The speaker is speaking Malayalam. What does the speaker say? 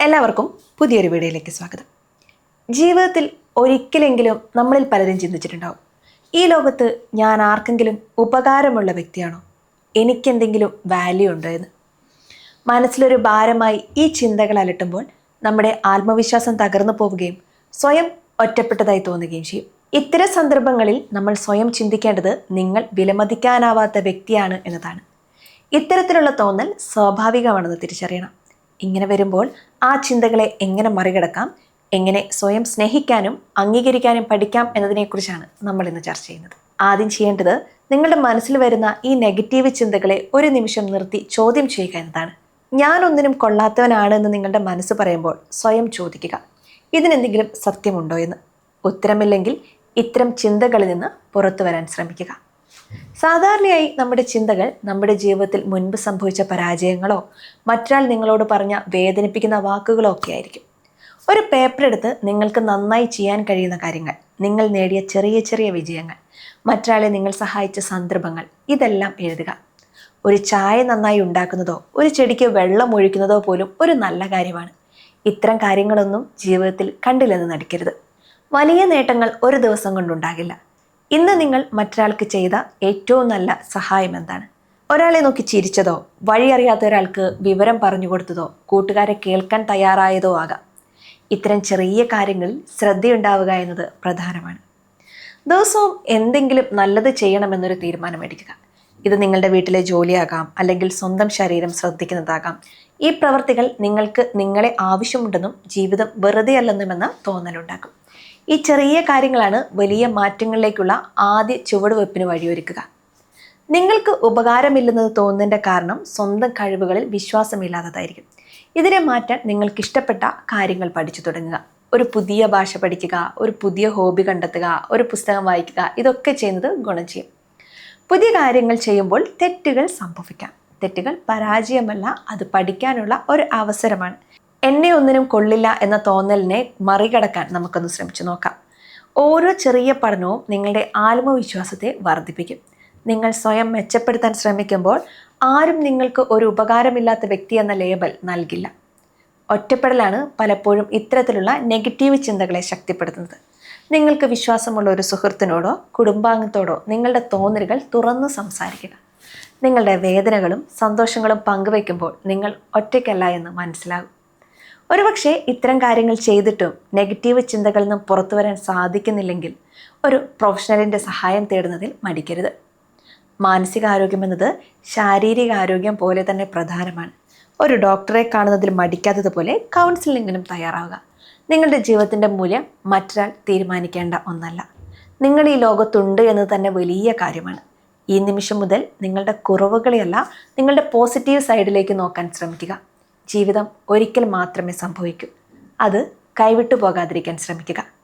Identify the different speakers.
Speaker 1: എല്ലാവർക്കും പുതിയൊരു വീഡിയോയിലേക്ക് സ്വാഗതം. ജീവിതത്തിൽ ഒരിക്കലെങ്കിലും നമ്മളിൽ പലരും ചിന്തിച്ചിട്ടുണ്ടാവും. ഈ ലോകത്ത് ഞാൻ ആർക്കെങ്കിലും ഉപകാരമുള്ള വ്യക്തിയാണോ? എനിക്കെന്തെങ്കിലും വാല്യൂ ഉണ്ടോ എന്ന്. മനസ്സിലൊരു ഭാരമായി ഈ ചിന്തകൾ അലട്ടുമ്പോൾ നമ്മുടെ ആത്മവിശ്വാസം തകർന്നു പോവുകയും സ്വയം ഒറ്റപ്പെട്ടതായി തോന്നുകയും ചെയ്യും. ഇത്തരം സന്ദർഭങ്ങളിൽ നമ്മൾ സ്വയം ചിന്തിക്കേണ്ടത് നിങ്ങൾ വിലമതിക്കാനാവാത്ത വ്യക്തിയാണ് എന്നതാണ്. ഇത്തരത്തിലുള്ള തോന്നൽ സ്വാഭാവികമാണെന്ന് തിരിച്ചറിയണം. ഇങ്ങനെ വരുമ്പോൾ ആ ചിന്തകളെ എങ്ങനെ മറികടക്കാം എങ്ങനെ സ്വയം സ്നേഹിക്കാനും അംഗീകരിക്കാനും പഠിക്കാം എന്നതിനെക്കുറിച്ചാണ് നമ്മൾ ഇന്ന് ചർച്ച ചെയ്യുന്നത്. ആദ്യം ചെയ്യേണ്ടത് നിങ്ങളുടെ മനസ്സിൽ വരുന്ന ഈ നെഗറ്റീവ് ചിന്തകളെ ഒരു നിമിഷം നിർത്തി ചോദ്യം ചെയ്യുക എന്നതാണ്. ഞാനൊന്നിനും കൊള്ളാത്തവനാണ് എന്ന് നിങ്ങളുടെ മനസ്സ് പറയുമ്പോൾ സ്വയം ചോദിക്കുക ഇതിനെന്തെങ്കിലും സത്യമുണ്ടോ എന്ന്. ഉത്തരമില്ലെങ്കിൽ ഇത്തരം ചിന്തകളിൽ നിന്ന് പുറത്തു വരാൻ ശ്രമിക്കുക. സാധാരണയായി നമ്മുടെ ചിന്തകൾ നമ്മുടെ ജീവിതത്തിൽ മുൻപ് സംഭവിച്ച പരാജയങ്ങളോ മറ്റൊരാൾ നിങ്ങളോട് പറഞ്ഞ വേദനിപ്പിക്കുന്ന വാക്കുകളോ ഒക്കെ ആയിരിക്കും. ഒരു പേപ്പർ എടുത്ത് നിങ്ങൾക്ക് നന്നായി ചെയ്യാൻ കഴിയുന്ന കാര്യങ്ങൾ നിങ്ങൾ നേടിയ ചെറിയ ചെറിയ വിജയങ്ങൾ മറ്റൊരാളെ നിങ്ങൾ സഹായിച്ച സന്ദർഭങ്ങൾ ഇതെല്ലാം എഴുതുക. ഒരു ചായ നന്നായി ഉണ്ടാക്കുന്നതോ ഒരു ചെടിക്ക് വെള്ളം ഒഴിക്കുന്നതോ പോലും ഒരു നല്ല കാര്യമാണ്. ഇത്തരം കാര്യങ്ങളൊന്നും ജീവിതത്തിൽ കണ്ടില്ലെന്ന് നടിക്കരുത്. വലിയ നേട്ടങ്ങൾ ഒരു ദിവസം കൊണ്ടുണ്ടാകില്ല. ഇന്ന് നിങ്ങൾ മറ്റൊരാൾക്ക് ചെയ്ത ഏറ്റവും നല്ല സഹായം എന്താണ്? ഒരാളെ നോക്കി ചിരിച്ചതോ വഴി അറിയാത്ത ഒരാൾക്ക് വിവരം പറഞ്ഞു കൊടുത്തതോ കൂട്ടുകാരെ കേൾക്കാൻ തയ്യാറായതോ ആകാം. ഇത്തരം ചെറിയ കാര്യങ്ങളിൽ ശ്രദ്ധയുണ്ടാവുക എന്നത് പ്രധാനമാണ്. ദിവസവും എന്തെങ്കിലും നല്ലത് ചെയ്യണമെന്നൊരു തീരുമാനമെടുക്കുക ഇത് നിങ്ങളുടെ വീട്ടിലെ ജോലിയാകാം അല്ലെങ്കിൽ സ്വന്തം ശരീരം ശ്രദ്ധിക്കുന്നതാകാം. ഈ പ്രവർത്തികൾ നിങ്ങൾക്ക് നിങ്ങളെ ആവശ്യമുണ്ടെന്നും ജീവിതം വെറുതെ അല്ലെന്നുമെന്ന തോന്നലുണ്ടാക്കും. ഈ ചെറിയ കാര്യങ്ങളാണ് വലിയ മാറ്റങ്ങളിലേക്കുള്ള ആദ്യ ചുവടുവെപ്പിന് വഴിയൊരുക്കുക. നിങ്ങൾക്ക് ഉപകാരമില്ലെന്ന് തോന്നുന്നതിന്റെ കാരണം സ്വന്തം കഴിവുകളിൽ വിശ്വാസമില്ലാത്തതായിരിക്കും. ഇതിനെ മാറ്റാൻ നിങ്ങൾക്ക് ഇഷ്ടപ്പെട്ട കാര്യങ്ങൾ പഠിച്ചു തുടങ്ങുക. ഒരു പുതിയ ഭാഷ പഠിക്കുക ഒരു പുതിയ ഹോബി കണ്ടെത്തുക ഒരു പുസ്തകം വായിക്കുക ഇതൊക്കെ ചെയ്യുന്നത് ഗുണം ചെയ്യും. പുതിയ കാര്യങ്ങൾ ചെയ്യുമ്പോൾ തെറ്റുകൾ സംഭവിക്കാം. തെറ്റുകൾ പരാജയമല്ല അത് പഠിക്കാനുള്ള ഒരു അവസരമാണ്. എന്നെ ഒന്നിനും കൊള്ളില്ല എന്ന തോന്നലിനെ മറികടക്കാൻ നമുക്കൊന്ന് ശ്രമിച്ചു നോക്കാം. ഓരോ ചെറിയ പഠനവും നിങ്ങളുടെ ആത്മവിശ്വാസത്തെ വർദ്ധിപ്പിക്കും. നിങ്ങൾ സ്വയം മെച്ചപ്പെടുത്താൻ ശ്രമിക്കുമ്പോൾ ആരും നിങ്ങൾക്ക് ഒരു ഉപകാരമില്ലാത്ത വ്യക്തി എന്ന ലേബൽ നൽകില്ല. ഒറ്റപ്പെടലാണ് പലപ്പോഴും ഇത്തരത്തിലുള്ള നെഗറ്റീവ് ചിന്തകളെ ശക്തിപ്പെടുത്തുന്നത്. നിങ്ങൾക്ക് വിശ്വാസമുള്ള ഒരു സുഹൃത്തിനോടോ കുടുംബാംഗത്തോടോ നിങ്ങളുടെ തോന്നലുകൾ തുറന്ന് സംസാരിക്കുക. നിങ്ങളുടെ വേദനകളും സന്തോഷങ്ങളും പങ്കുവയ്ക്കുമ്പോൾ നിങ്ങൾ ഒറ്റയ്ക്കല്ല എന്ന് മനസ്സിലാകും. ഒരുപക്ഷെ ഇത്തരം കാര്യങ്ങൾ ചെയ്തിട്ടും നെഗറ്റീവ് ചിന്തകളിൽ നിന്നും പുറത്തു വരാൻ സാധിക്കുന്നില്ലെങ്കിൽ ഒരു പ്രൊഫഷണലിന്റെ സഹായം തേടുന്നതിൽ മടിക്കരുത്. മാനസികാരോഗ്യം എന്നത് ശാരീരിക ആരോഗ്യം പോലെ തന്നെ പ്രധാനമാണ്. ഒരു ഡോക്ടറെ കാണുന്നതിൽ മടിക്കാത്തതുപോലെ കൗൺസിലിങ്ങിനും തയ്യാറാവുക. നിങ്ങളുടെ ജീവിതത്തിന്റെ മൂല്യം മറ്റൊരാൾ തീരുമാനിക്കേണ്ട ഒന്നല്ല. നിങ്ങൾ ഈ ലോകത്തുണ്ട് എന്നത് തന്നെ വലിയ കാര്യമാണ്. ഈ നിമിഷം മുതൽ നിങ്ങളുടെ കുറവുകളെയല്ല നിങ്ങളുടെ പോസിറ്റീവ് സൈഡിലേക്ക് നോക്കാൻ ശ്രമിക്കുക. ജീവിതം ഒരിക്കൽ മാത്രമേ സംഭവിക്കൂ. അത് കൈവിട്ടു പോകാതിരിക്കാൻ ശ്രമിക്കുക.